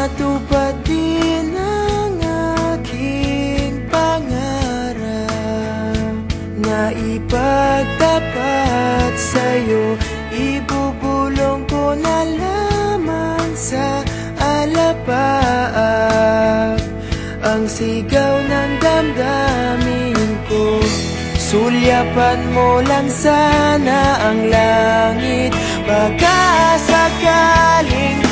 matupad din ang aking pangarap na ipagtapat sa'yo. Ibubulong ko na lamang sa alapaap ang sigaw ng damdamin ko. Sulyapan mo lang sana ang langit bakasakaling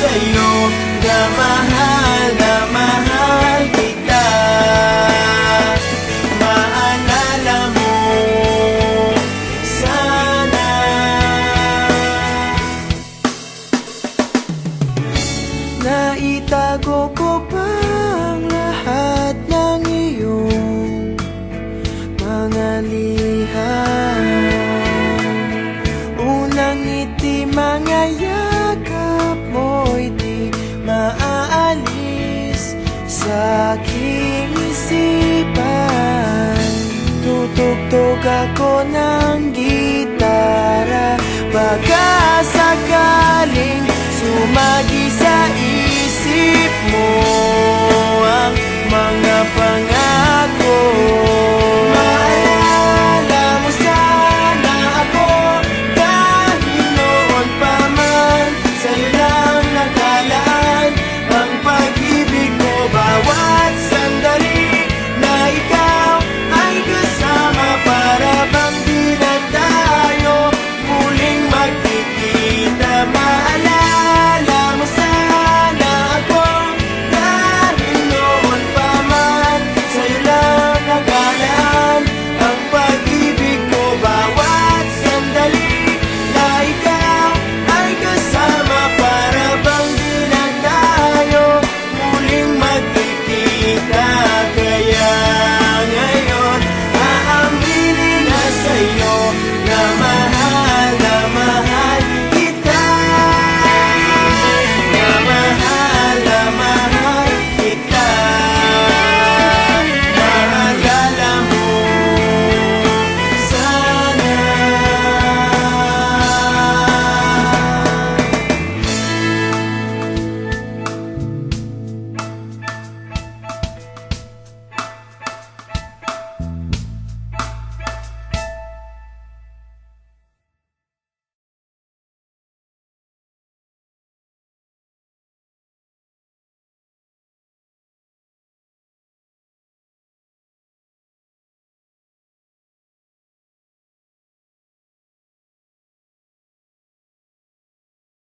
sa'yo. Na mahal na mahal kita. Maalala mo sana. Naitago ko Tutugtog ako ng gitara. Baka sakaling sumagi sa isip mo